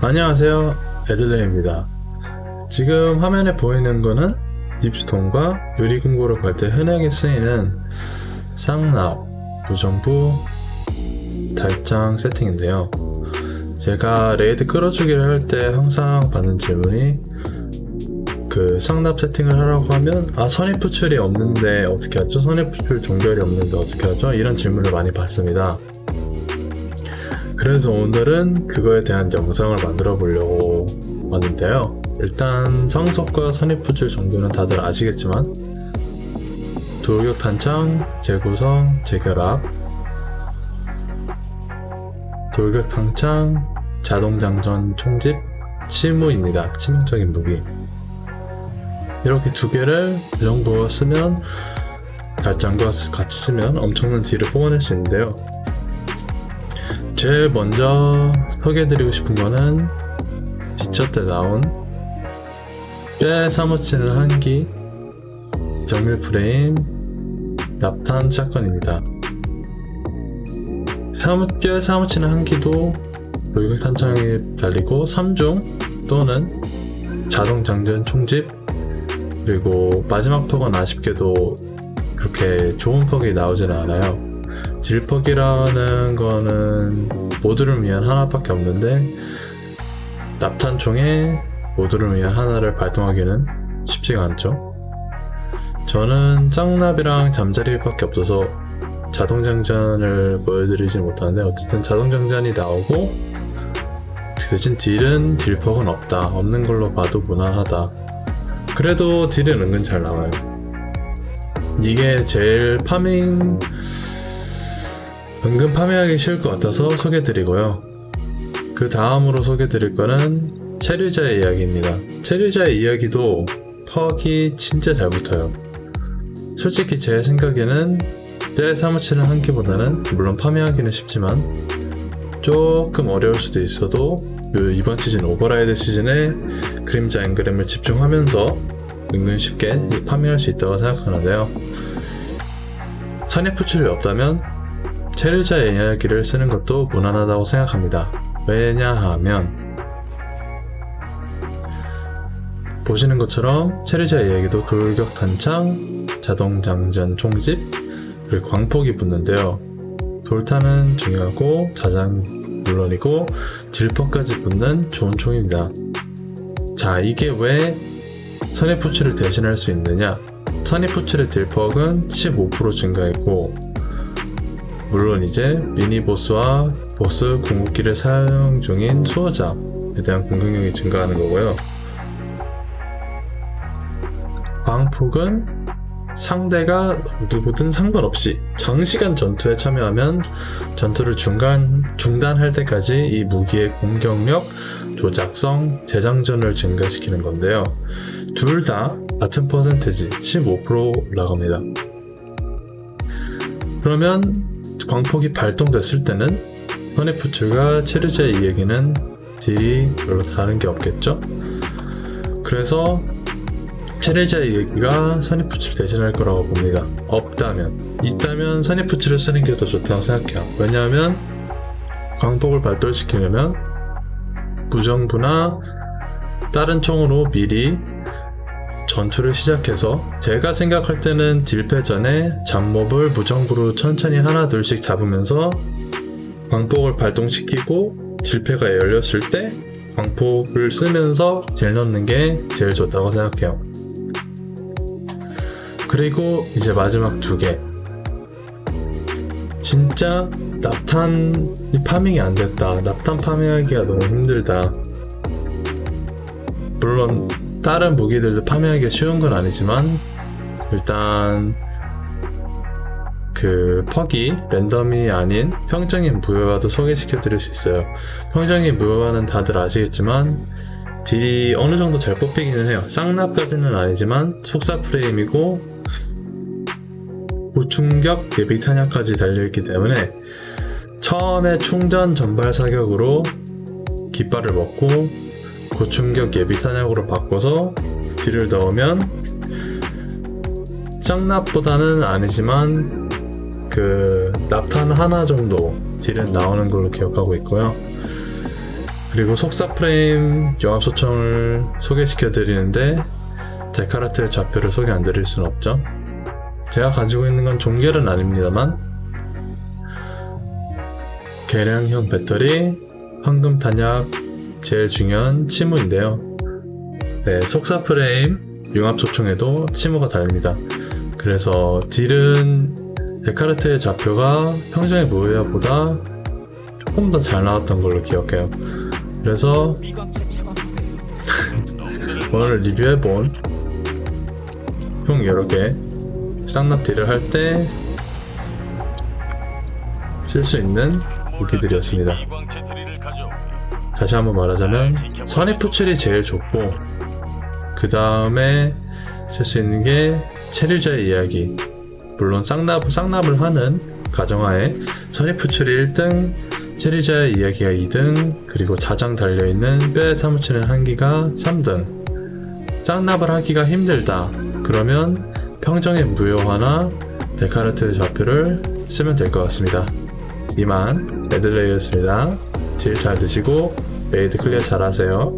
안녕하세요 에들레입니다 지금 화면에 보이는 거는 립스톤과 유리금고를 걸때 흔하게 쓰이는 쌍납 무정부 달장 세팅인데요 제가 레이드 끌어주기를 할 때 항상 받는 질문이 그 상납 세팅을 하라고 하면 아 선입부출이 없는데 어떻게 하죠? 선입부출 종결이 없는데 어떻게 하죠? 이런 질문을 많이 받습니다 그래서 오늘은 그거에 대한 영상을 만들어 보려고 왔는데요. 일단 상속과 선입부출 정도는 다들 아시겠지만 돌격 탄창, 재구성, 재결합 돌격 탄창, 자동 장전 총집, 치무입니다. 치명적인 무기 이렇게 두 개를 무정부가 쓰면 달장과 같이 쓰면 엄청난 딜을 뽑아낼 수 있는데요. 제일 먼저 소개해드리고 싶은 거는 지처 때 나온 꽤 사무치는 한기 정밀 프레임 납탄 샷건입니다. 사무, 꽤 사무치는 한기도 돌격 탄창이 달리고 3중 또는 자동 장전 총집 그리고 마지막 퍽은 아쉽게도 그렇게 좋은 퍽이 나오지는 않아요. 딜퍽이라는 거는 모두를 위한 하나밖에 없는데 납탄총에 모두를 위한 하나를 발동하기는 쉽지가 않죠. 저는 짱납이랑 잠자리밖에 없어서 자동장전을 보여드리지 못하는데 어쨌든 자동장전이 나오고 그 대신 딜은 딜퍽은 없다. 없는 걸로 봐도 무난하다. 그래도 딜은 은근 잘 나와요. 이게 제일 파밍 은근 파밍하기 쉬울 것 같아서 소개드리고요. 그 다음으로 소개드릴 거는 체류자의 이야기입니다. 체류자의 이야기도 퍽이 진짜 잘 붙어요. 솔직히 제 생각에는 때 사무치는 한기보다는 물론 파밍하기는 쉽지만 조금 어려울 수도 있어도 그 이번 시즌 오버라이드 시즌에 그림자 앵그램을 집중하면서 은근 쉽게 파밍할 수 있다고 생각하는데요. 선입 부출이 없다면 체류자의 이야기를 쓰는 것도 무난하다고 생각합니다. 왜냐하면 보시는 것처럼 체류자의 이야기도 돌격 탄창, 자동 장전 총집, 그리고 광폭이 붙는데요. 돌탄은 중요하고 자장 물론이고 딜퍼까지 붙는 좋은 총입니다. 자, 이게 왜 선입부출을 대신할 수 있느냐? 선입부출의 딜퍽은 15% 증가했고 물론 이제 미니 보스와 보스 궁극기를 사용 중인 수호자에 대한 공격력이 증가하는 거고요. 광폭은 상대가 누구든 상관없이 장시간 전투에 참여하면 전투를 중간, 중단할 때까지 이 무기의 공격력, 조작성, 재장전을 증가시키는 건데요. 둘 다 같은 퍼센테지 15% 올라갑니다. 그러면 광폭이 발동됐을 때는 선의푸출과 체류자의 이야기는 딜이 별로 다른 게 없겠죠? 그래서 체류자의 이야기가 선의푸출 대신할 거라고 봅니다. 없다면 있다면 선의푸출을 쓰는 게 더 좋다고 생각해요. 왜냐하면 광폭을 발동시키려면 무정부나 다른 총으로 미리 전투를 시작해서 제가 생각할 때는 딜패 전에 잡몹을 무정부로 천천히 하나 둘씩 잡으면서 광폭을 발동시키고 딜패가 열렸을 때 광폭을 쓰면서 딜 넣는 게 제일 좋다고 생각해요. 그리고 이제 마지막 두 개. 진짜 납탄 파밍이 안 됐다. 납탄 파밍하기가 너무 힘들다. 물론 다른 무기들도 파밍하기가 쉬운 건 아니지만 일단 그 퍽이 랜덤이 아닌 평정인 무효화도 소개시켜 드릴 수 있어요. 평정인 무효화는 다들 아시겠지만 딜이 어느 정도 잘 뽑히기는 해요. 쌍납까지는 아니지만 속사 프레임이고 고충격 예비 탄약까지 달려있기 때문에 처음에 충전 전발 사격으로 깃발을 먹고 고충격 예비 탄약으로 바꿔서 딜을 넣으면 짱납보다는 아니지만 그 납탄 하나 정도 딜은 나오는 걸로 기억하고 있고요. 그리고 속사 프레임 영합 소총을 소개시켜 드리는데 데카르트 좌표를 소개 안 드릴 수는 없죠. 제가 가지고 있는 건 종결은 아닙니다만 개량형 배터리, 황금 탄약, 제일 중요한 치무인데요. 네, 속사 프레임 융합 소총에도 치무가 달립니다. 그래서 딜은 데카르트의 좌표가 평정의 무효야보다 조금 더 잘 나왔던 걸로 기억해요. 그래서 오늘 리뷰해본 총 여러 개 쌍납 딜을 할 때 쓸 수 있는 무기들이었습니다. 다시 한번 말하자면 선입푸출이 제일 좋고 그 다음에 쓸 수 있는 게 체류자의 이야기. 물론 쌍납, 쌍납을 하는 가정하에 선입푸출이 1등 체류자의 이야기가 2등 그리고 자장 달려있는 뼈에 사무치는 한기가 3등. 쌍납을 하기가 힘들다. 그러면 평정의 무효화나 데카르트 좌표를 쓰면 될 것 같습니다. 이만 레드레이였습니다. 딜 잘 드시고 메이드 클리어 잘 하세요